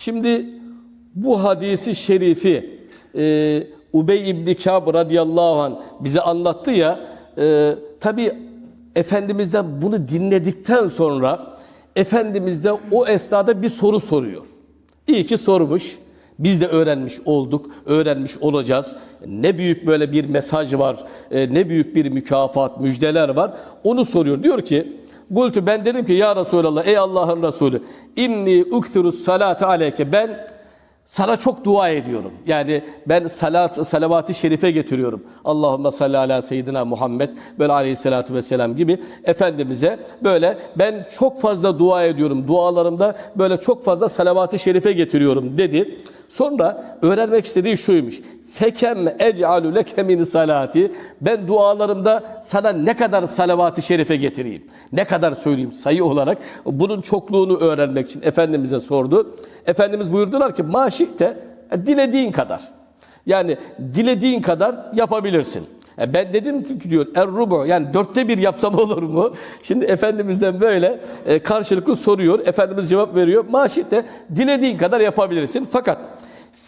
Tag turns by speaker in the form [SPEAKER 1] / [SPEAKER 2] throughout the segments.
[SPEAKER 1] Şimdi bu hadisi şerifi e, Ubey İbni Kâb radıyallahu anh bize anlattı ya e, tabi Efendimiz'den bunu dinledikten sonra Efendimiz de o esnada bir soru soruyor. İyi ki sormuş. Biz de öğrenmiş olduk, öğrenmiş olacağız. Ne büyük böyle bir mesaj var, e, ne büyük bir mükafat, müjdeler var. Onu soruyor. Diyor ki, Gultu ben dedim ki ya Resulallah ey Allah'ın Resulü inni uktirus salate aleyke ben sana çok dua ediyorum. Yani ben salat salavat-ı şerife getiriyorum. Allahümme salli ala seyyidina Muhammed böyle aleyhissalatu vesselam gibi efendimize böyle ben çok fazla dua ediyorum. Dualarımda böyle çok fazla salavat-ı şerife getiriyorum dedi. Sonra öğrenmek istediği şuymuş. Fekem ec'alu leke min salati. Ben dualarımda sana ne kadar salavat-ı şerife getireyim? Ne kadar söyleyeyim sayı olarak? Bunun çokluğunu öğrenmek için Efendimiz'e sordu. Efendimiz buyurdular ki maşikte dilediğin kadar. Yani dilediğin kadar yapabilirsin. E Ben dedim ki diyor er yani dörtte bir yapsam olur mu? Şimdi Efendimiz'den böyle e, karşılıklı soruyor. Efendimiz cevap veriyor. Maşitte dilediğin kadar yapabilirsin. Fakat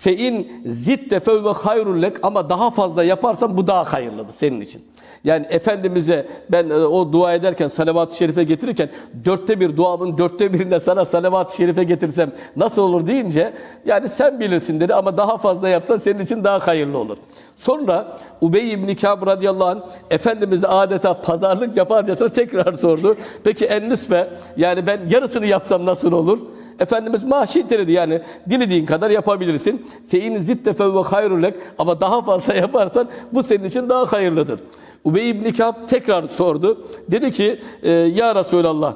[SPEAKER 1] fein zitte fevve hayrul lek ama daha fazla yaparsan bu daha hayırlıdır senin için. Yani Efendimiz'e ben e, o dua ederken salavat-ı şerife getirirken dörtte bir duamın dörtte birinde sana salavat-ı şerife getirsem nasıl olur deyince yani sen bilirsin dedi ama daha fazla yapsan senin için daha hayırlı olur. Sonra Ubey ibn Kâb radıyallahu anh Efendimiz'e adeta pazarlık yaparcasına tekrar sordu. Peki en nisbe yani ben yarısını yapsam nasıl olur? Efendimiz maaşit dedi yani dilediğin kadar yapabilirsin. Fe in zitte fe hayrul lek ama daha fazla yaparsan bu senin için daha hayırlıdır. Ubey ibn Kâb tekrar sordu. Dedi ki e, ya Resulallah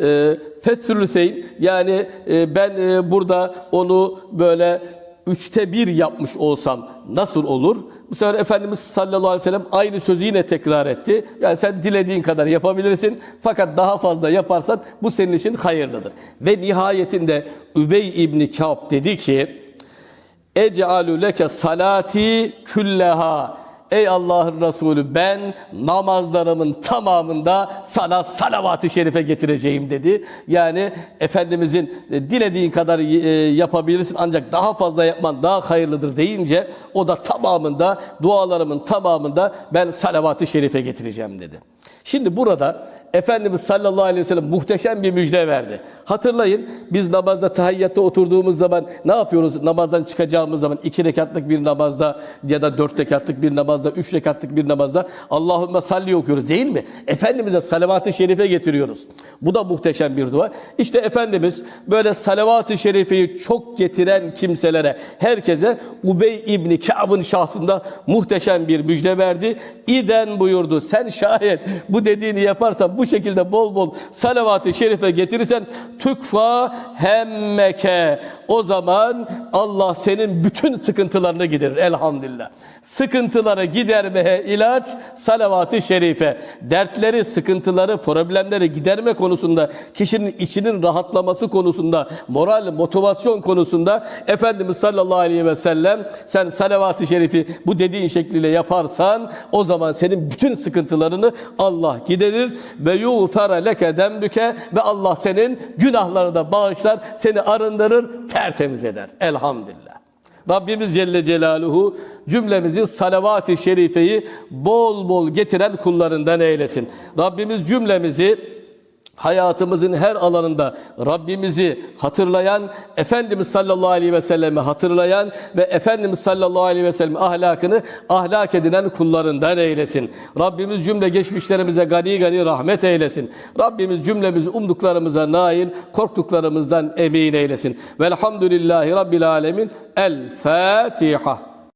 [SPEAKER 1] e, Fethülüseyn yani e, ben e, burada onu böyle üçte bir yapmış olsam nasıl olur? Bu sefer Efendimiz sallallahu aleyhi ve sellem aynı sözü yine tekrar etti. Yani sen dilediğin kadar yapabilirsin fakat daha fazla yaparsan bu senin için hayırlıdır. Ve nihayetinde Übey İbni Kâb dedi ki Ec'alü leke salati külleha Ey Allah'ın Resulü ben namazlarımın tamamında sana salavat-ı şerife getireceğim dedi. Yani Efendimizin e, dilediğin kadar e, yapabilirsin ancak daha fazla yapman daha hayırlıdır deyince o da tamamında dualarımın tamamında ben salavat-ı şerife getireceğim dedi. Şimdi burada Efendimiz sallallahu aleyhi ve sellem muhteşem bir müjde verdi. Hatırlayın biz namazda tahiyyatta oturduğumuz zaman ne yapıyoruz? Namazdan çıkacağımız zaman iki rekatlık bir namazda ya da dört rekatlık bir namazda, üç rekatlık bir namazda Allahümme salli okuyoruz değil mi? Efendimiz'e salavat-ı şerife getiriyoruz. Bu da muhteşem bir dua. İşte Efendimiz böyle salavat-ı şerifeyi çok getiren kimselere, herkese Ubey İbni Ka'b'ın şahsında muhteşem bir müjde verdi. İden buyurdu. Sen şayet bu dediğini yaparsan bu şekilde bol bol salavat-ı şerife getirirsen tükfa hemmeke o zaman Allah senin bütün sıkıntılarını giderir elhamdülillah. Sıkıntıları gidermeye ilaç salavat-ı şerife. Dertleri, sıkıntıları, problemleri giderme konusunda kişinin içinin rahatlaması konusunda, moral, motivasyon konusunda Efendimiz sallallahu aleyhi ve sellem sen salavat-ı şerifi bu dediğin şekliyle yaparsan o zaman senin bütün sıkıntılarını Allah giderir ve yuğfere leke dembüke ve Allah senin günahlarını da bağışlar, seni arındırır, tertemiz eder. Elhamdülillah. Rabbimiz Celle Celaluhu cümlemizi salavat-ı şerifeyi bol bol getiren kullarından eylesin. Rabbimiz cümlemizi hayatımızın her alanında Rabbimizi hatırlayan, Efendimiz sallallahu aleyhi ve sellemi hatırlayan ve Efendimiz sallallahu aleyhi ve sellem ahlakını ahlak edinen kullarından eylesin. Rabbimiz cümle geçmişlerimize gani gani rahmet eylesin. Rabbimiz cümlemizi umduklarımıza nail, korktuklarımızdan emin eylesin. Velhamdülillahi Rabbil alemin. El Fatiha.